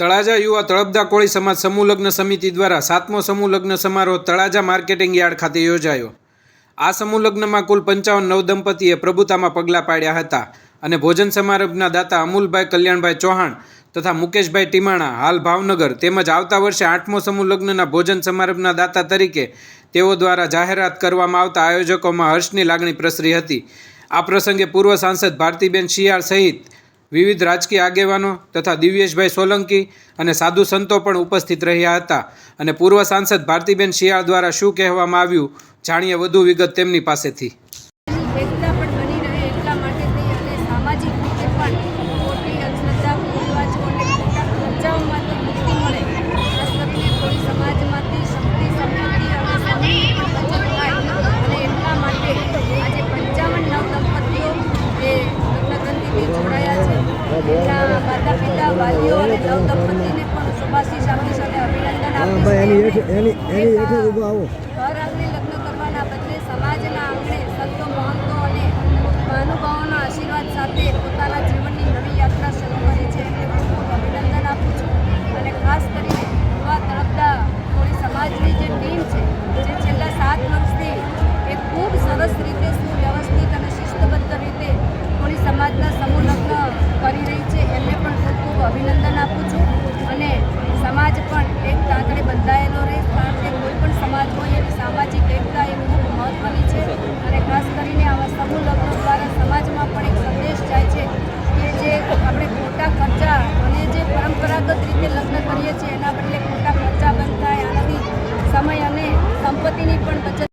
તળાજા યુવા તળપદા કોળી સમાજ સમૂહ લગ્ન સમિતિ દ્વારા સાતમો સમૂહ લગ્ન સમારોહ તળાજા માર્કેટિંગ યાર્ડ ખાતે યોજાયો. આ સમૂહ લગ્નમાં કુલ પંચાવન નવદંપતીએ પ્રભુતામાં પગલાં પાડ્યા હતા અને ભોજન સમારંભના દાતા અમૂલભાઈ કલ્યાણભાઈ ચૌહાણ તથા મુકેશભાઈ ટીમાણા હાલ ભાવનગર તેમજ આવતા વર્ષે આઠમો સમૂહ લગ્નના ભોજન સમારંભના દાતા તરીકે તેઓ દ્વારા જાહેરાત કરવામાં આવતા આયોજકોમાં હર્ષની લાગણી પ્રસરી હતી. આ પ્રસંગે પૂર્વ સાંસદ ભારતીબેન શિયાળ સહિત વિવિધ રાજકીય આગેવાનો તથા દિવ્યેશભાઈ સોલંકી અને સાધુ સંતો પણ ઉપસ્થિત રહ્યા હતા. અને પૂર્વ સાંસદ ભારતીબેન શિયાળ દ્વારા શું કહેવામાં આવ્યું, જાણીએ વધુ વિગત તેમની પાસેથી. જોડાયા છે એમના માતા પિતા વાલીઓ અને નવ પણ શુભાશીષ આપીશ અને અભિનંદન આપીશ એની એની એની લગ્ન કરવાના બદલે સમાજના આંગણે સંતો મહંતો અભિનંદન આપું છું અને સમાજ પણ એક તાંતણે બંધાયેલો રહે. કારણ કે કોઈ પણ સમાજ હોય એની સામાજિક એકતા એ ખૂબ મહત્ત્વની છે. અને ખાસ કરીને આવા સમૂહ લગ્નો દ્વારા સમાજમાં પણ એક સંદેશ જાય છે કે જે આપણે ખોટા ખર્ચા અને જે પરંપરાગત રીતે લગ્ન કરીએ છીએ